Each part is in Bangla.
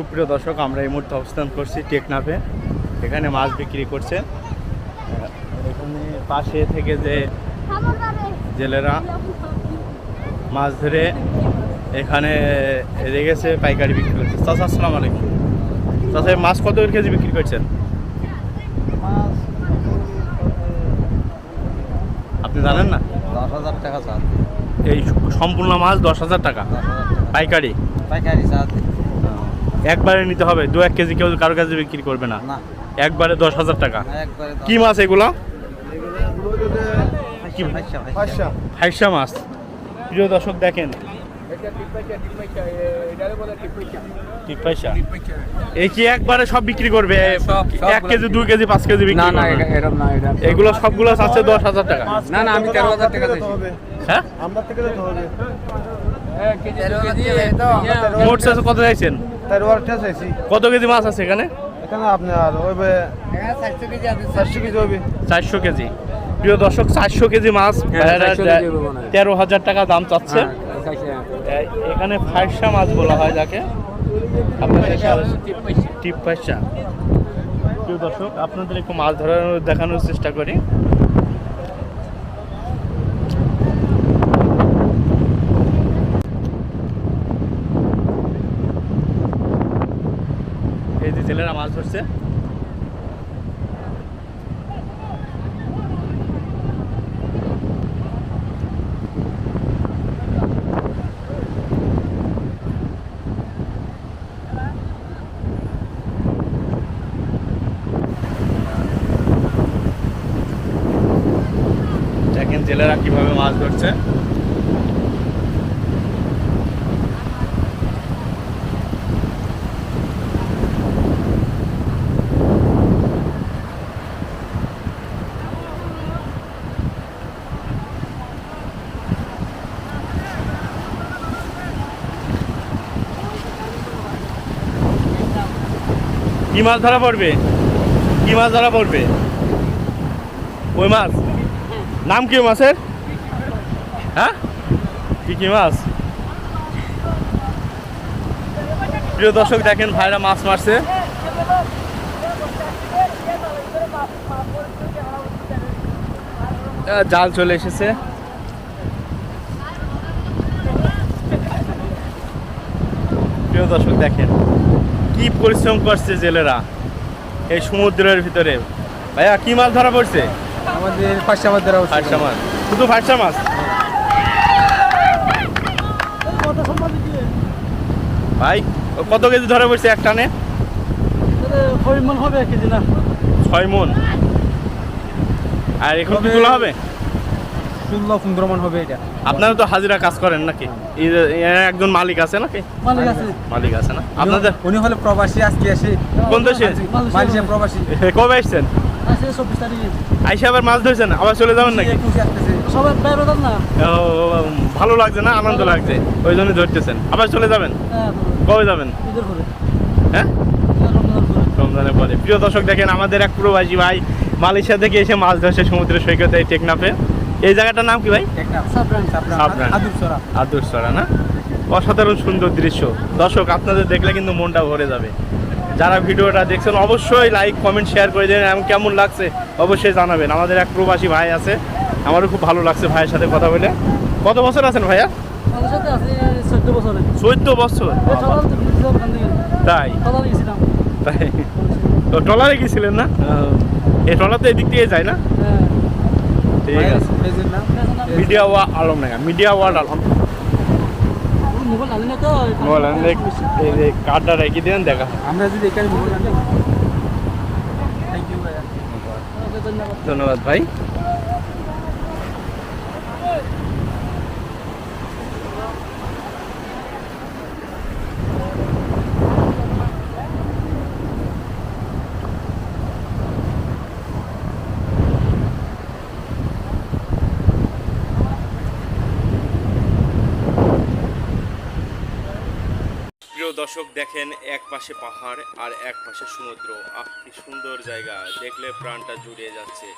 সুপ্রিয় দর্শক আমরা এই মুহূর্তে অবস্থান করছি টেকনাফে। এখানে মাছ বিক্রি করছে। এখানে পাশে থেকে যে জেলেরা মাছ ধরে এখানে রেগেছে পাইকারি বিক্রি করছে। চাচা আসসালামু আলাইকুম। এই মাছ কত কেজি বিক্রি করছেন? আপনি জানেন না? দশ হাজার টাকা চাঁদ এই সম্পূর্ণ মাছ দশ হাজার টাকা। দশ হাজার টাকা। পাইকারি? পাইকারি চাঁদ একবারে নিতে হবে। দু এক কেজি কেউ কারও কাছে বিক্রি করবে না। না। একবারে দশ হাজার টাকা। কি মাছ এগুলো? কি? ফাইসা মাছ। প্রিয় দর্শক দেখেন। এই কি একবারে সব বিক্রি করবে? এক কেজি দুই কেজি পাঁচ কেজি বিক্রি না না করবে। এটা- এরকম না এটা এগুলো সবগুলো আছে দশ হাজার টাকা। না না আমি তেরো হাজার টাকা হ্যাঁ? আমরা থেকে মোট চাষে কত চাইছেন? চাইছি কত কেজি মাছ আছে এখানে? এখানে আপনার ওই চারশো কেজি হবে। চারশো কেজি। প্রিয় দর্শক চারশো কেজি মাছ হ্যাঁ, ভাইয়েরা 400 কেজি হবে হয়। তেরো হাজার টাকা দাম চাচ্ছে। হ্যাঁ, এখানে ফাইসা মাছ বলা হয় যাকে। আপনাদের টিপ পয়সা প্রিয় দর্শক আপনাদের একটু মাছ ধরার দেখানোর চেষ্টা করি এই যে জেলেরা মাছ ধরছে। জেলেরা কীভাবে মাছ ধরছে। কি মাছ ধরা পড়বে? কি মাছ ধরা পড়বে? ওই মাছ? নাম কি মাছের? হ্যাঁ? কি কি মাছ? প্রিয় দর্শক, দেখেন ভাইরা মাছ মারছে। জাল চলে এসেছে। প্রিয় দর্শক, দেখেন। কি পরিশ্রম করছে জেলেরা এই সমুদ্রের ভিতরে? ভাইয়া কি মাছ ধরা পড়ছে? আমাদের পাঁচশো আমাদের ফারসা মাছ। শুধু ফারসা মাছ? ভাই কত কেজি ধরা পড়ছে এক টানে? পরিমাণ হবে এক কেজি না। ছয় মন। আর এখন কি তোলা হবে? হবে এটা। আপনারা তো হাজিরা কাজ করেন নাকি? একজন মালিক আছে নাকি? মালিক আছে। মালিক আছে না? আপনাদের উনি হলে প্রবাসী আজকে আসি কোন দেশে? মালয়েশিয়া প্রবাসী। কবে আসছেন? আইসা আবার মাছ ধরছেন আবার চলে যাবেন নাকি? ভালো লাগছে না? আনন্দ লাগছে। ওই জন্য ধরতেছেন। আবার চলে যাবেন? হ্যাঁ কবে যাবেন? হ্যাঁ? রমজানের পরে। প্রিয় দর্শক দেখেন আমাদের এক প্রবাসী ভাই মালয়েশিয়া থেকে এসে মাছ ধরছে সমুদ্রের সৈকতে এই টেকনাফে। এই জায়গাটার নাম কি ভাই। আদুরসরা না? অসাধারণ সুন্দর দৃশ্য। দর্শক আপনাদের দেখলে কিন্তু মনটা ভরে যাবে। যারা ভিডিওটা দেখছেন অবশ্যই লাইক কমেন্ট শেয়ার করে দেবেন। এবং কেমন লাগছে অবশ্যই জানাবেন। আমাদের এক প্রবাসী ভাই আছে। আমারও খুব ভালো লাগছে ভাইয়ের সাথে কথা বলে। কত বছর আছেন ভাইয়া? চোদ্দ বছর। তাই? তাই? তো ট্রলারে গেছিলেন না? এই ট্রলার তো এদিক দিয়ে যায় না? হ্যাঁ। ঠিক আছে। পেজের নাম মিডিয়া ওয়া আলম না মিডিয়া ওয়ার্ড আলম মোবাইল এই কার্ডটা রেখে দেন দেখা আমরা যদি এখানে মোবাইল আনি থ্যাংক ইউ ভাইয়া। ধন্যবাদ ধন্যবাদ ভাই। প্রিয় দর্শক দেখেন, এক পাশে পাহাড় আর এক পাশে সমুদ্র। আহ, কি সুন্দর জায়গা। দেখলে প্রাণটা জুড়িয়ে যাচ্ছে।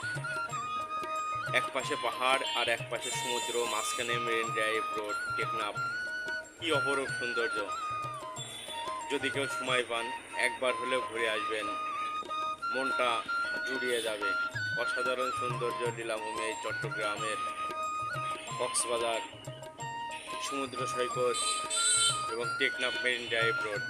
এক পাশে পাহাড় আর এক পাশে সমুদ্র, মাঝখানে মেরিন ড্রাইভ রোড, টেকনাফ। কি অপরূপ সৌন্দর্য। যদি কেউ সময় পান, একবার হলেও ঘুরে আসবেন। মনটা জুড়িয়ে যাবে। অসাধারণ সৌন্দর্য লীলাভূমি এই চট্টগ্রামের কক্সবাজার সমুদ্র সৈকত। এবং টেকনাফ মেরিন ড্রাইভ রোড।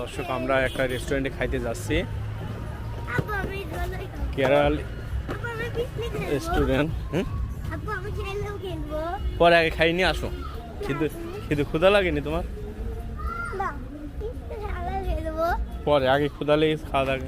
দর্শক আমরা একটা রেস্টুরেন্টে খাইতে যাচ্ছি। কেরাল। রেস্টুরেন্ট পরে আগে খাইনি নিয়ে আসো। খিদু খিদু ক্ষুদা লাগেনি তোমার? পরে আগে ক্ষুদা লেগে খাওয়া দাওয়া